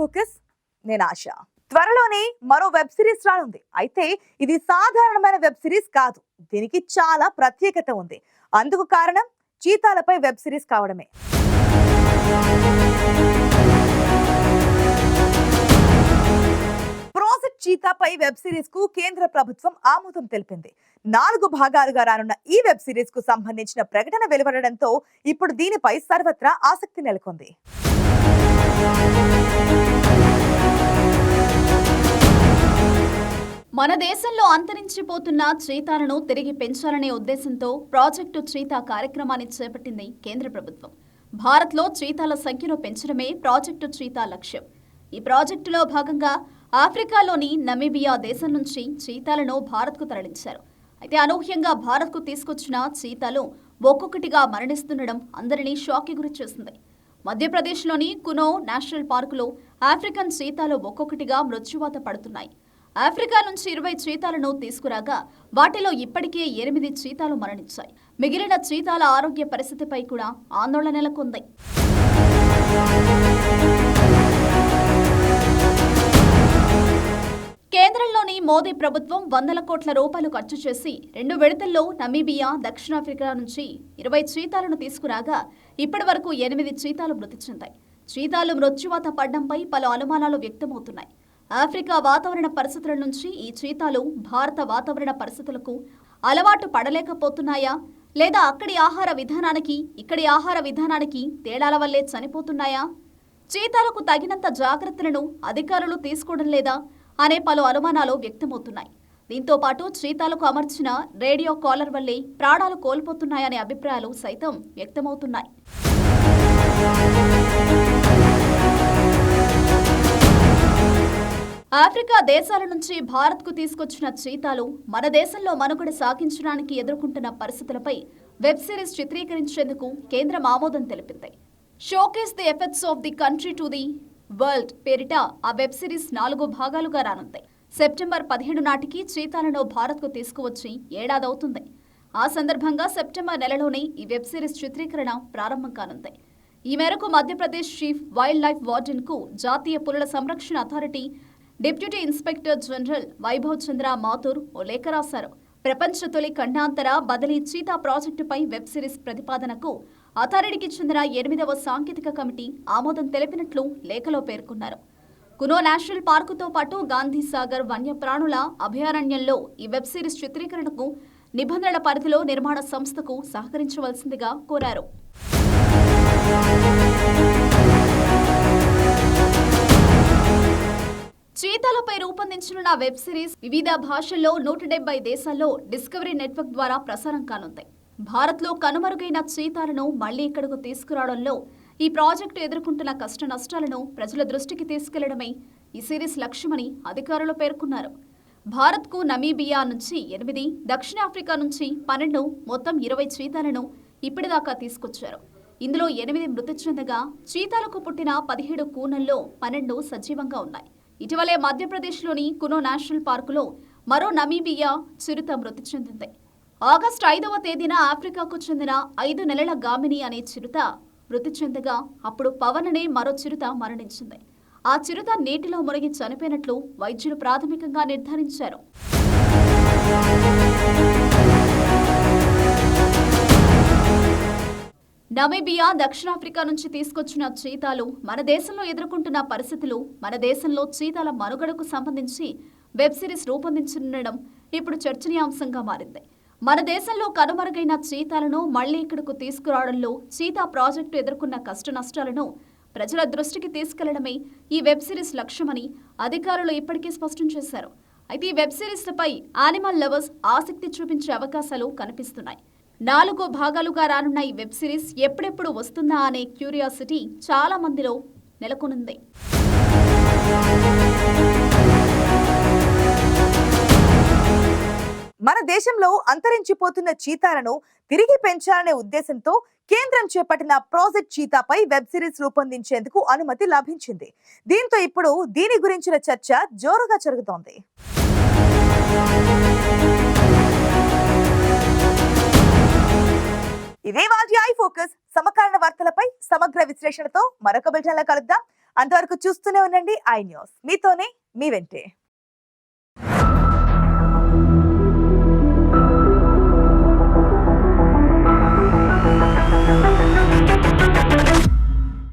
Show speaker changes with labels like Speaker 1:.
Speaker 1: Focus నేను ఆశ. త్వరలోనే మరో వెబ్ సిరీస్ రానుంది. అయితే ఇది సాధారణమైన వెబ్ సిరీస్ కాదు. దీనికి చాలా ప్రత్యేకత ఉంది. అందుకు కారణం చీతాలపై వెబ్ సిరీస్ కావడమే. ప్రాజెక్ట్ చీతాపై వెబ్ సిరీస్కు కేంద్ర ప్రభుత్వం ఆమోదం తెలిపింది. నాలుగు భాగాలుగా రానున్న ఈ వెబ్ సిరీస్కు సంబంధించిన ప్రకటన వెలువడడంతో ఇప్పుడు దీనిపై సర్వత్రా ఆసక్తి నెలకొంది.
Speaker 2: మన దేశంలో అంతరించిపోతున్న చీతాలను తిరిగి పెంచాలనే ఉద్దేశంతో ప్రాజెక్టు చీతా కార్యక్రమాన్ని చేపట్టింది కేంద్ర ప్రభుత్వం. భారత్లో చీతాల సంఖ్యను పెంచడమే ప్రాజెక్టు చీతా లక్ష్యం. ఈ ప్రాజెక్టులో భాగంగా ఆఫ్రికాలోని నమీబియా దేశం నుంచి చీతాలను భారత్కు తరలించారు. అయితే అనూహ్యంగా భారత్కు తీసుకొచ్చిన చీతాలు ఒక్కొక్కటిగా మరణిస్తుండడం అందరినీ షాక్కి గురి చేసింది మధ్యప్రదేశ్లోని కునో నేషనల్ పార్కులో ఆఫ్రికన్ చీతాలు ఒక్కొక్కటిగా మృత్యువాత పడుతున్నాయి. ఆఫ్రికా నుంచి ఇరవై చీతాలను తీసుకురాగా వాటిలో ఇప్పటికే ఎనిమిది చీతాలు మరణించాయి. మిగిలిన చీతాల ఆరోగ్య పరిస్థితిపై కూడా ఆందోళన నెలకొంది. కేంద్రంలోని మోదీ ప్రభుత్వం వందల కోట్ల రూపాయలు ఖర్చు చేసి రెండు విడతల్లో నమీబియా దక్షిణాఫ్రికా నుంచి ఇరవై చీతాలను తీసుకురాగా ఇప్పటి వరకు ఎనిమిది చీతాలు మృతి చెందాయి. చీతాలు మృత్యువాత పడడంపై పలు అనుమానాలు వ్యక్తమవుతున్నాయి. ఆఫ్రికా వాతావరణ పరిస్థితుల నుంచి ఈ చీతాలు భారత వాతావరణ పరిస్థితులకు అలవాటు పడలేకపోతున్నాయా? లేదా అక్కడి ఆహార విధానానికి ఇక్కడి ఆహార విధానానికి తేడాల వల్లే చనిపోతున్నాయా? చీతాలకు తగినంత జాగ్రత్తలను అధికారులు తీసుకోవడం లేదా అనే పలు అనుమానాలు వ్యక్తమవుతున్నాయి. దీంతో పాటు చీతాలకు అమర్చిన రేడియో కాలర్ వల్లే ప్రాణాలు కోల్పోతున్నాయనే అభిప్రాయాలు సైతం వ్యక్తమవుతున్నాయి. ఆఫ్రికా దేశాల నుంచి భారత్కు తీసుకొచ్చిన చీతాలు మన దేశంలో మనుగడ సాగించడానికి ఎదుర్కొంటున్న పరిస్థితులపై వెబ్ సిరీస్ చిత్రీకరించేందుకు కేంద్రం ఆమోదం తెలిపింది. Showcase the effects of the country to the world పేరిట ఆ వెబ్ సిరీస్ నాలుగు భాగాలుగా రానుంది. సెప్టెంబర్ పదిహేడు నాటికి చీతాలను భారత్కు తీసుకువచ్చి ఏడాదవుతుంది. ఆ సందర్భంగా సెప్టెంబర్ నెలలోనే ఈ వెబ్ సిరీస్ చిత్రీకరణ ప్రారంభం కానుంది. ఈ మేరకు మధ్యప్రదేశ్ చీఫ్ వైల్డ్ లైఫ్ వార్డెన్కు జాతీయ పులుల సంరక్షణ authority deputy inspector general Vaibhav Chandra Mathur ఓ లేఖ రాశారు. ప్రపంచ తొలి ఖండాంతర బదిలీ చీతా ప్రాజెక్టుపై వెబ్ సిరీస్ ప్రతిపాదనకు అథారిటీకి చెందిన ఎనిమిదవ సాంకేతిక కమిటీ ఆమోదం తెలిపినట్లు లేఖలో పేర్కొన్నారు. కునో నేషనల్ పార్కుతో పాటు గాంధీ సాగర్ వన్యప్రాణుల అభయారణ్యంలో ఈ వెబ్ సిరీస్ చిత్రీకరణకు నిబంధనల పరిధిలో నిర్మాణ సంస్థకు సహకరించవలసిందిగా కోరారు. చీతాలపై రూపొందించనున్న వెబ్ సిరీస్ వివిధ భాషల్లో నూట డెబ్బై దేశాల్లో డిస్కవరీ నెట్వర్క్ ద్వారా ప్రసారం కానుంది. భారత్లో కనుమరుగైన చీతాలను మళ్ళీ ఇక్కడకు తీసుకురావడంలో ఈ ప్రాజెక్టు ఎదుర్కొంటున్న కష్ట నష్టాలను ప్రజల దృష్టికి తీసుకెళ్ళడమే ఈ సిరీస్ లక్ష్యమని అధికారులు పేర్కొన్నారు. భారత్కు నమీబియా నుంచి ఎనిమిది దక్షిణాఫ్రికా నుంచి పన్నెండు మొత్తం ఇరవై చీతాలను ఇప్పటిదాకా తీసుకొచ్చారు. ఇందులో ఎనిమిది మృతి చెందగా చీతాలకు పుట్టిన పదిహేడు కూనల్లో పన్నెండు సజీవంగా ఉన్నాయి. ఇటీవలే మధ్యప్రదేశ్లోని కునో నేషనల్ పార్కులో మరో నమీబియా చిరుత మృతి చెందింది. ఆగస్టు ఐదవ తేదీన ఆఫ్రికాకు చెందిన ఐదు నెలల గామిని అనే చిరుత మృతి చెందగా అప్పుడు పవన్ అనే మరో చిరుత మరణించింది. ఆ చిరుత నీటిలో మునిగి చనిపోయినట్లు వైద్యులు ప్రాథమికంగా నిర్ధారించారు. నమీబియా దక్షిణాఫ్రికా నుంచి తీసుకొచ్చిన చీతాలు మన దేశంలో ఎదుర్కొంటున్న పరిస్థితులు మన దేశంలో చీతాల మనుగడకు సంబంధించి వెబ్ సిరీస్ రూపొందించనుండడం ఇప్పుడు చర్చనీయాంశంగా మారింది. మన దేశంలో కనుమరుగైన చీతాలను మళ్ళీ ఇక్కడకు తీసుకురావడంలో చీతా ప్రాజెక్టు ఎదుర్కొన్న కష్ట నష్టాలను ప్రజల దృష్టికి తీసుకెళ్ళడమే ఈ వెబ్ సిరీస్ లక్ష్యమని అధికారులు ఇప్పటికే స్పష్టం చేశారు. అయితే ఈ వెబ్ సిరీస్లపై యానిమల్ లవర్స్ ఆసక్తి చూపించే అవకాశాలు కనిపిస్తున్నాయి. నాలుగు భాగాలుగా రానున్న ఈ వెబ్ సిరీస్ ఎప్పుడెప్పుడు వస్తుందా అనే క్యూరియాసిటీ చాలా మందిలో నెలకొనుంది.
Speaker 1: మన దేశంలో అంతరించిపోతున్న చీతాలను తిరిగి పెంచాలనే ఉద్దేశంతో కేంద్రం చేపట్టిన ప్రాజెక్ట్ చీతాపై వెబ్ సిరీస్ రూపొందించేందుకు అనుమతి లభించింది. దీంతో ఇప్పుడు దీని గురించిన చర్చ జోరుగా జరుగుతోంది. ఇదే వాటి ఐ ఫోకస్. సమకాలీన వార్తలపై సమగ్ర విశ్లేషణతో మరొక బిల్టన్లో కలుద్దాం. అంతవరకు చూస్తూనే ఉండండి ఐ న్యూస్. మీతోనే మీ వెంటే.